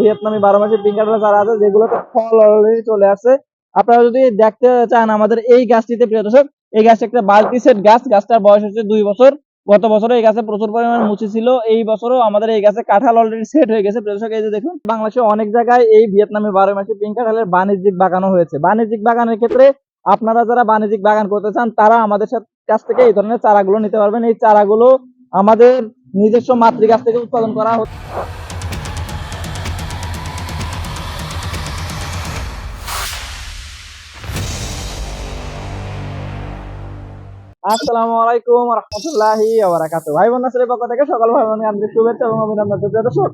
ভিয়েতনামি বারো মাসের পিঙ্ক চারা আছে, যেগুলোতে ফল অলরেডি চলে আসছে আপনারা যদি দেখতে চান আমাদের এই গাছটিতে, প্রিয় দর্শক, এই গাছটা একটা বালতি সেট গাছ, গাছটার বয়স হচ্ছে দুই বছর। গত বছরে এই গাছে প্রচুর পরিমাণে মুচি ছিল, এই বছরও আমাদের এই গাছে কাঁঠাল অলরেডি সেট হয়ে গেছে। প্রিয় দর্শক, এই যে দেখুন, বাংলাদেশে অনেক জায়গায় এই ভিয়েতনামি বারো মাসে পিঙ্ক কাঁঠালের বাণিজ্যিক বাগানও হয়েছে। বাণিজ্যিক বাগানের ক্ষেত্রে আপনারা যারা বাণিজ্যিক বাগান করতে চান, তারা আমাদের কাছ থেকে এই ধরনের চারাগুলো নিতে পারবেন। এই চারাগুলো আমাদের নিজস্ব মাতৃ গাছ থেকে উৎপাদন করা হচ্ছে। আসসালামু আলাইকুম রহমতুল্লাহি ওয়াবারাকাতুহু ভাই বোন নাসিরের পক্ষ থেকে সকল ভাই বোনকে আন্তরিক শুভেচ্ছা এবং অভিনন্দন। প্রিয় দর্শক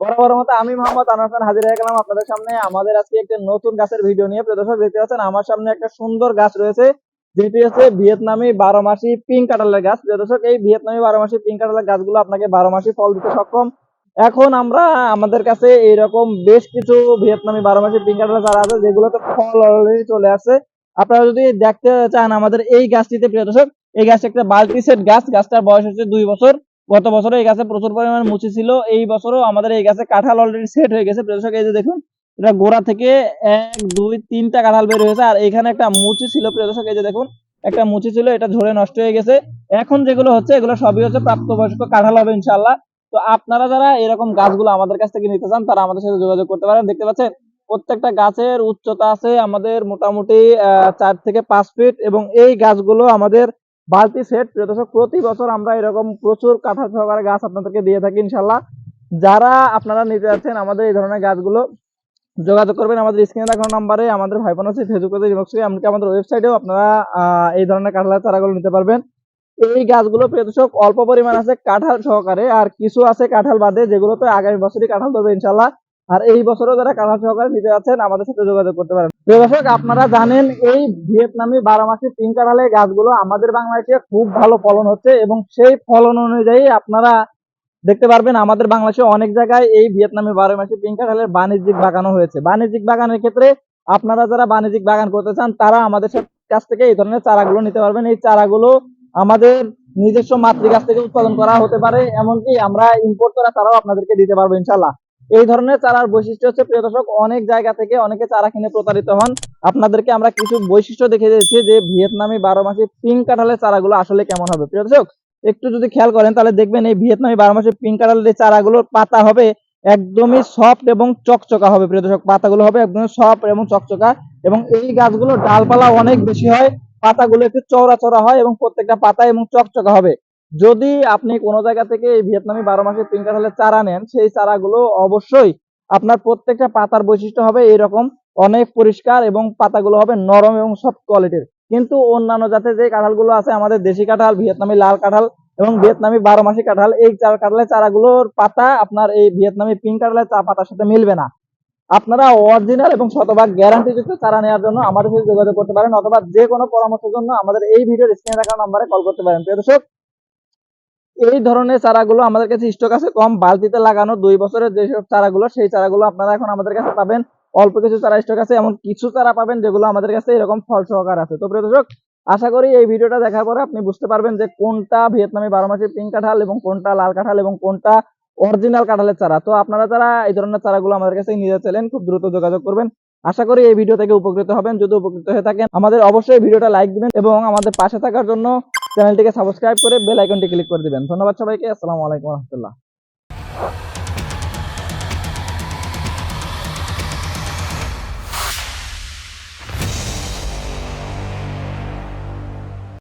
বরাবর মতো আমি মোহাম্মদ আনোয়ার হাজির হয়ে গেলাম আপনাদের সামনে। আমাদের আজকে একটা নতুন গাছের ভিডিও নিয়ে। প্রিয় দর্শক, দেখতে পাচ্ছেন আমার সামনে একটা সুন্দর গাছ রয়েছে, যেটি হচ্ছে ভিয়েতনামি বারো মাসি পিঙ্ক কাঁঠালের গাছ। প্রিয় দর্শক, এই ভিয়েতনামি বারো মাসি পিঙ্ক কাঁঠালের গাছগুলো আপনাকে বারো মাসি ফল দিতে সক্ষম। এখন আমরা আমাদের কাছে এইরকম বেশ কিছু ভিয়েতনামি বারো মাসি পিঙ্ক কাঁঠালের চারা আছে, যেগুলোতে ফল অলরেডি চলে আসছে। আপনারা যদি দেখতে চান আমাদের এই গাছটিতে, প্রিয় দর্শক, এই গাছ একটা বালতি সেট গাছ, গাছটার বয়স হচ্ছে দুই বছর। গত বছরে এই গাছে প্রচুর পরিমাণে মুচি ছিল, এই বছরও আমাদের এই গাছে কাঁঠাল অলরেডি সেট হয়ে গেছে। প্রিয় দর্শক, এই যে দেখুন, এটা গোড়া থেকে এক, দুই, তিনটা কাঁঠাল বের হয়েছে, আর এখানে একটা মুচি ছিল, প্রিয় দর্শক, এই যে দেখুন, একটা মুচি ছিল, এটা ঝরে নষ্ট হয়ে গেছে। এখন যেগুলো হচ্ছে, এগুলো সবই হচ্ছে প্রাপ্তবয়স্ক কাঁঠাল হবে ইনশাল্লাহ তো আপনারা যারা এরকম গাছগুলো আমাদের কাছ থেকে নিতে চান, তারা আমাদের সাথে যোগাযোগ করতে পারেন। দেখতে পাচ্ছেন প্রত্যেকটা গাছের উচ্চতা আছে আমাদের মোটামুটি চার থেকে পাঁচ ফিট এবং এই গাছগুলো আমাদের বালতি সেট প্রিয় প্রতি বছর আমরা এরকম প্রচুর কাঁঠাল সহকারে গাছ আপনাদেরকে দিয়ে থাকি ইনশাল্লাহ যারা আপনারা নিতে যাচ্ছেন আমাদের এই ধরনের গাছগুলো, যোগাযোগ করবেন আমাদের স্ক্রিনে দেখানো নাম্বারে, আমাদের ভাই বোন আছে ফেসবুকে ইনবক্স এমনকি আমাদের ওয়েবসাইটেও আপনারা এই ধরনের কাঁঠালের চারাগুলো নিতে পারবেন। এই গাছগুলো প্রিয় দর্শক, অল্প পরিমাণ আছে কাঁঠাল সহকারে, আর কিছু আছে কাঁঠাল বাদে, যেগুলোতে আগামী বছরই কাঁঠাল ধরবে ইনশাল্লাহ আর এই বছরও যারা কাঁঠাল সহকারে নিতে যাচ্ছেন, আমাদের সাথে যোগাযোগ করতে পারেন। প্রিয় দর্শক, আপনারা জানেন এই ভিয়েতনামি বারোমাসি পিঙ্ক কাঁঠালের গাছগুলো আমাদের বাংলাদেশে খুব ভালো ফলন হচ্ছে এবং সেই ফলন অনুযায়ী আপনারা দেখতে পারবেন আমাদের বাংলাদেশে অনেক জায়গায় এই ভিয়েতনামি বারো মাসি পিঙ্ক কাঁঠালের বাণিজ্যিক বাগানও হয়েছে। বাণিজ্যিক বাগানের ক্ষেত্রে আপনারা যারা বাণিজ্যিক বাগান করতে চান, তারা আমাদের কাছ থেকে এই ধরনের চারাগুলো নিতে পারবেন। এই চারাগুলো আমাদের নিজস্ব মাতৃগাছ থেকে উৎপাদন করা হতে পারে, এমনকি আমরা ইম্পোর্ট করা তারাও আপনাদেরকে দিতে পারব ইনশাল্লাহ এই ধরনের চারার বৈশিষ্ট্য হচ্ছে, প্রিয় দর্শক, অনেক জায়গা থেকে অনেকে চারা কিনে প্রতারিত হন। আপনাদেরকে আমরা কিছু বৈশিষ্ট্য দেখে দিয়েছি যে ভিয়েতনামি বারো মাসি পিঙ্ক কাঁঠালের চারাগুলো আসলে কেমন হবে। প্রিয় দর্শক, একটু যদি খেয়াল করেন, তাহলে দেখবেন এই ভিয়েতনামি বারো মাসে পিঙ্ক কালারের যে চারাগুলোর পাতা হবে একদমই সফট এবং চকচকা হবে, প্রিয় দর্শক। পাতাগুলো হবে একদমই সফট এবং চকচকা এবং এই গাছগুলোর ডালপালা অনেক বেশি হয়, পাতাগুলো একটু চওড়া চওড়া হয় এবং প্রত্যেকটা পাতা এবং চকচকা হবে। যদি আপনি কোনো জায়গা থেকে এই ভিয়েতনামি বারো মাসের পিঙ্ক কাঁঠালের চারা নেন, সেই চারাগুলো অবশ্যই আপনার প্রত্যেকটা পাতার বৈশিষ্ট্য হবে এরকম অনেক পরিষ্কার এবং পাতাগুলো হবে নরম এবং সফট কোয়ালিটির কিন্তু অন্যান্য জাতের যে কাঁঠালগুলো আছে, আমাদের দেশি কাঁঠাল, ভিয়েতনামি লাল কাঁঠাল এবং ভিয়েতনামি বারো মাসি কাঁঠাল, এই কাঁঠালের চারাগুলোর পাতা আপনার এই ভিয়েতনামি পিঙ্ক কাঁঠালের চা পাতার সাথে মিলবে না। আপনারা অরিজিনাল এবং শতভাগ গ্যারান্টি যুক্ত চারা নেওয়ার জন্য আমাদের সাথে যোগাযোগ করতে পারেন অথবা যে কোনো পরামর্শের জন্য আমাদের এই ভিডিওর স্ক্রিনে রাখা নাম্বারে কল করতে পারেন। প্রিয় দর্শক এই ধরনের চারাগুলো আমাদের কাছে স্টক আছে, কম বালতিতে লাগানো দুই বছরের যেসব চারাগুলো, সেই চারাগুলো আপনারা এখন আমাদের কাছে পাবেন। অল্প কিছু চারা স্টক আছে, এমন কিছু চারা পাবেন যেগুলো আমাদের কাছে এরকম ফল সহকার আছে। তো প্রিয় দর্শক, আশা করি এই ভিডিওটা দেখার পরে আপনি বুঝতে পারবেন যে কোনটা ভিয়েতনামি বারো মাসের পিঙ্ক কাঁঠাল এবং কোনটা লাল কাঁঠাল এবং কোনটা অরিজিনাল কাঁঠালের চারা। তো আপনারা যারা এই ধরনের চারাগুলো আমাদের কাছে নিতে চাইলেন খুব দ্রুত যোগাযোগ করবেন। আশা করি এই ভিডিও থেকে উপকৃত হবেন। যদি উপকৃত হয়ে থাকেন, আমাদের অবশ্যই ভিডিওটা লাইক দিবেন এবং আমাদের পাশে থাকার জন্য চ্যানেলটিকে সাবস্ক্রাইব করে বেল আইকনটি ক্লিক করে দিবেন। ধন্যবাদ সবাইকে আসসালামু আলাইকুম রহমতুল্লাহ।